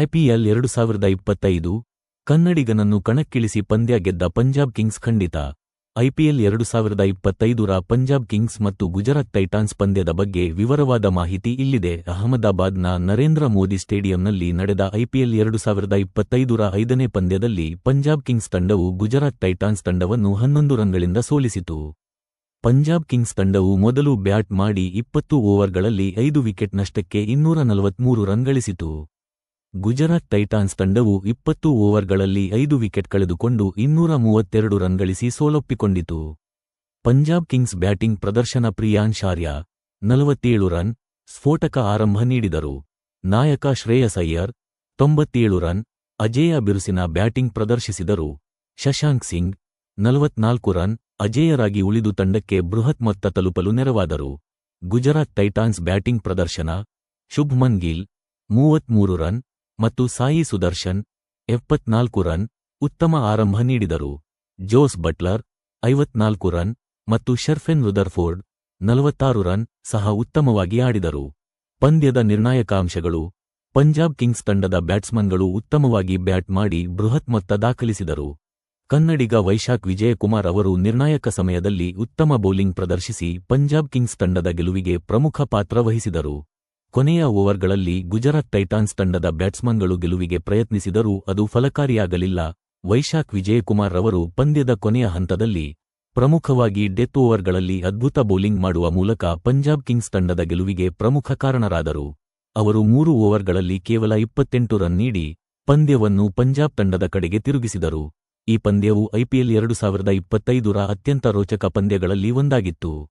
IPL ಎರಡು ಸಾವಿರದ ಇಪ್ಪತ್ತೈದು ಕನ್ನಡಿಗನನ್ನು ಕಣಕ್ಕಿಳಿಸಿ ಪಂದ್ಯ ಗೆದ್ದ ಪಂಜಾಬ್ ಕಿಂಗ್ಸ್ ಖಂಡಿತ. ಐಪಿಎಲ್ ಎರಡು ಸಾವಿರದ ಇಪ್ಪತ್ತೈದರ ಪಂಜಾಬ್ ಕಿಂಗ್ಸ್ ಮತ್ತು ಗುಜರಾತ್ ಟೈಟಾನ್ಸ್ ಪಂದ್ಯದ ಬಗ್ಗೆ ವಿವರವಾದ ಮಾಹಿತಿ ಇಲ್ಲಿದೆ. ಅಹಮದಾಬಾದ್ನ ನರೇಂದ್ರ ಮೋದಿ ಸ್ಟೇಡಿಯಂನಲ್ಲಿ ನಡೆದ ಐಪಿಎಲ್ ಎರಡು ಸಾವಿರದ ಇಪ್ಪತ್ತೈದರ ಐದನೇ ಪಂದ್ಯದಲ್ಲಿ ಪಂಜಾಬ್ ಕಿಂಗ್ಸ್ ತಂಡವು ಗುಜರಾತ್ ಟೈಟಾನ್ಸ್ ತಂಡವನ್ನು ಹನ್ನೊಂದು ರನ್ಗಳಿಂದ ಸೋಲಿಸಿತು. ಪಂಜಾಬ್ ಕಿಂಗ್ಸ್ ತಂಡವು ಮೊದಲು ಬ್ಯಾಟ್ ಮಾಡಿ ಇಪ್ಪತ್ತು ಓವರ್ಗಳಲ್ಲಿ ಐದು ವಿಕೆಟ್ ನಷ್ಟಕ್ಕೆ ಇನ್ನೂರ ನಲವತ್ಮೂರು ರನ್ ಗಳಿಸಿತು. ಗುಜರಾತ್ ಟೈಟಾನ್ಸ್ ತಂಡವು ಇಪ್ಪತ್ತು ಓವರ್ಗಳಲ್ಲಿ ಐದು ವಿಕೆಟ್ ಕಳೆದುಕೊಂಡು ಇನ್ನೂರ ಮೂವತ್ತೆರಡು ರನ್ ಗಳಿಸಿ ಸೋಲೊಪ್ಪಿಕೊಂಡಿತು. ಪಂಜಾಬ್ ಕಿಂಗ್ಸ್ ಬ್ಯಾಟಿಂಗ್ ಪ್ರದರ್ಶನ ಪ್ರಿಯಾನ್ ಶಾರ್ಯ, ನಲವತ್ತೇಳು ರನ್, ಸ್ಫೋಟಕ ಆರಂಭ ನೀಡಿದರು. ನಾಯಕ ಶ್ರೇಯಸ್ ಅಯ್ಯರ್, ತೊಂಬತ್ತೇಳು ರನ್, ಅಜೇಯ ಬಿರುಸಿನ ಬ್ಯಾಟಿಂಗ್ ಪ್ರದರ್ಶಿಸಿದರು. ಶಶಾಂಕ್ ಸಿಂಗ್, ನಲವತ್ನಾಲ್ಕು ರನ್, ಅಜೇಯರಾಗಿ ಉಳಿದು ತಂಡಕ್ಕೆ ಬೃಹತ್ ಮೊತ್ತ ತಲುಪಲು ನೆರವಾದರು. ಗುಜರಾತ್ ಟೈಟಾನ್ಸ್ ಬ್ಯಾಟಿಂಗ್ ಪ್ರದರ್ಶನ, ಶುಭ್ಮನ್ ಗಿಲ್, ಮೂವತ್ಮೂರು ರನ್ ಮತ್ತು ಸಾಯಿ ಸುದರ್ಶನ್, ಎಪ್ಪತ್ನಾಲ್ಕು ರನ್, ಉತ್ತಮ ಆರಂಭ ನೀಡಿದರು. ಜೋಸ್ ಬಟ್ಲರ್, ಐವತ್ನಾಲ್ಕು ರನ್ ಮತ್ತು ಶರ್ಫೆನ್ ರುದರ್ಫೋರ್ಡ್, ನಲವತ್ತಾರು ರನ್ ಸಹ ಉತ್ತಮವಾಗಿ ಆಡಿದರು. ಪಂದ್ಯದ ನಿರ್ಣಾಯಕಾಂಶಗಳು, ಪಂಜಾಬ್ ಕಿಂಗ್ಸ್ ತಂಡದ ಬ್ಯಾಟ್ಸ್ಮನ್ಗಳು ಉತ್ತಮವಾಗಿ ಬ್ಯಾಟ್ ಮಾಡಿ ಬೃಹತ್ ಮೊತ್ತ ದಾಖಲಿಸಿದರು. ಕನ್ನಡಿಗ ವೈಶಾಖ್ ವಿಜಯಕುಮಾರ್ ಅವರು ನಿರ್ಣಾಯಕ ಸಮಯದಲ್ಲಿ ಉತ್ತಮ ಬೌಲಿಂಗ್ ಪ್ರದರ್ಶಿಸಿ ಪಂಜಾಬ್ ಕಿಂಗ್ಸ್ ತಂಡದ ಗೆಲುವಿಗೆ ಪ್ರಮುಖ ಪಾತ್ರ ವಹಿಸಿದರು. ಕೊನೆಯ ಓವರ್ಗಳಲ್ಲಿ ಗುಜರಾತ್ ಟೈಟಾನ್ಸ್ ತಂಡದ ಬ್ಯಾಟ್ಸ್ಮನ್ಗಳು ಗೆಲುವಿಗೆ ಪ್ರಯತ್ನಿಸಿದರೂ ಅದು ಫಲಕಾರಿಯಾಗಲಿಲ್ಲ. ವೈಶಾಖ್ ವಿಜಯಕುಮಾರ್ ಅವರು ಪಂದ್ಯದ ಕೊನೆಯ ಹಂತದಲ್ಲಿ ಪ್ರಮುಖವಾಗಿ ಡೆತ್ ಓವರ್ಗಳಲ್ಲಿ ಅದ್ಭುತ ಬೌಲಿಂಗ್ ಮಾಡುವ ಮೂಲಕ ಪಂಜಾಬ್ ಕಿಂಗ್ಸ್ ತಂಡದ ಗೆಲುವಿಗೆ ಪ್ರಮುಖ ಕಾರಣರಾದರು. ಅವರು ಮೂರು ಓವರ್ಗಳಲ್ಲಿ ಕೇವಲ ಇಪ್ಪತ್ತೆಂಟು ರನ್ ನೀಡಿ ಪಂದ್ಯವನ್ನು ಪಂಜಾಬ್ ತಂಡದ ಕಡೆಗೆ ತಿರುಗಿಸಿದರು. ಈ ಪಂದ್ಯವು ಐಪಿಎಲ್ ಎರಡು ಸಾವಿರದ ಇಪ್ಪತ್ತೈದರ ಅತ್ಯಂತ ರೋಚಕ ಪಂದ್ಯಗಳಲ್ಲಿ ಒಂದಾಗಿತ್ತು.